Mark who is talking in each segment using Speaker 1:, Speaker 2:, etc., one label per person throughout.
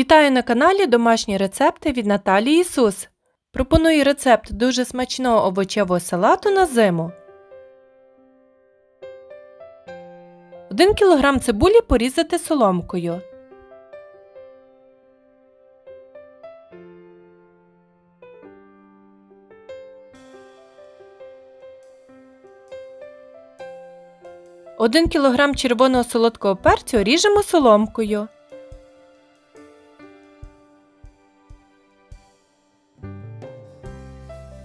Speaker 1: Вітаю на каналі Домашні рецепти від Наталії Ісус. Пропоную рецепт дуже смачного овочевого салату на зиму. 1 кг цибулі порізати соломкою. Один кілограм червоного солодкого перцю ріжемо соломкою.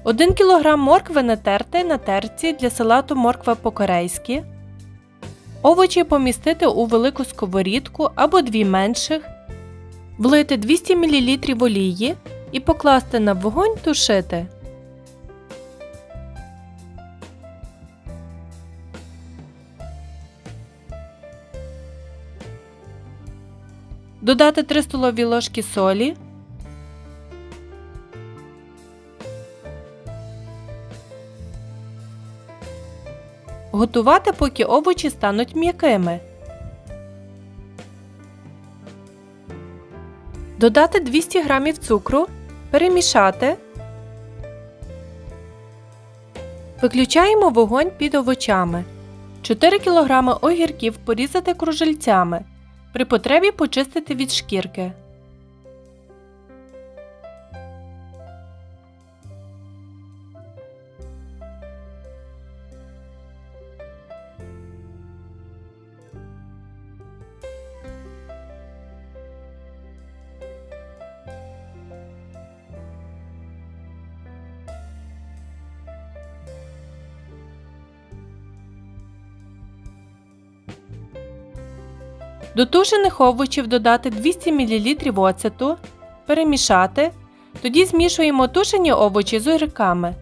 Speaker 1: Один кілограм моркви натерти на терці для салату морква по-корейськи. Овочі помістити у велику сковорідку або дві менших. Влити 200 мл олії і покласти на вогонь тушити. Додати 3 столові ложки солі. Готувати, поки овочі стануть м'якими. Додати 200 г цукру, перемішати. Виключаємо вогонь під овочами. 4 кг огірків порізати кружельцями. При потребі почистити від шкірки. До тушених овочів додати 200 мл оцету, перемішати. Тоді змішуємо тушені овочі з огірками.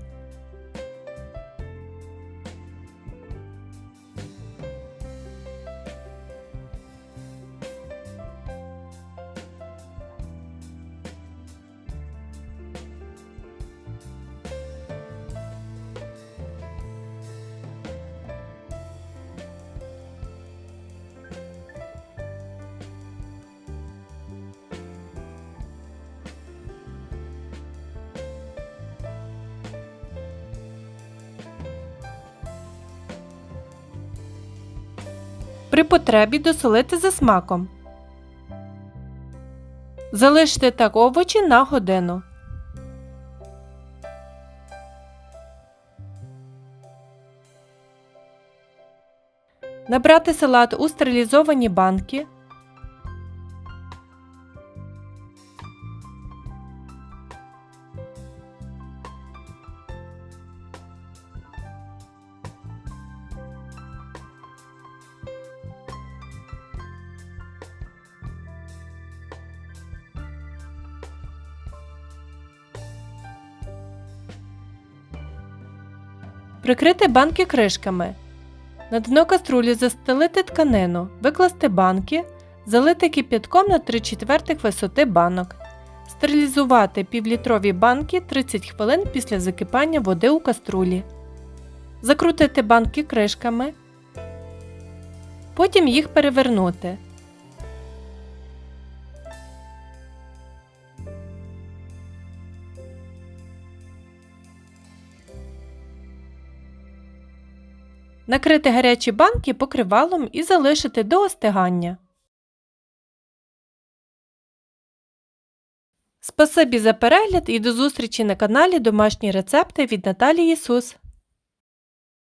Speaker 1: При потребі досолити за смаком. Залиште так овочі на годину. Набрати салат у стерилізовані банки. Прикрити банки кришками. На дно каструлі застелити тканину, викласти банки, залити кип'ятком на 3 четвертих висоти банок. Стерилізувати півлітрові банки 30 хвилин після закипання води у каструлі. Закрутити банки кришками. Потім їх перевернути. Накрити гарячі банки покривалом і залишити до остигання. Спасибі за перегляд і до зустрічі на каналі Домашні рецепти від Наталії Ісус.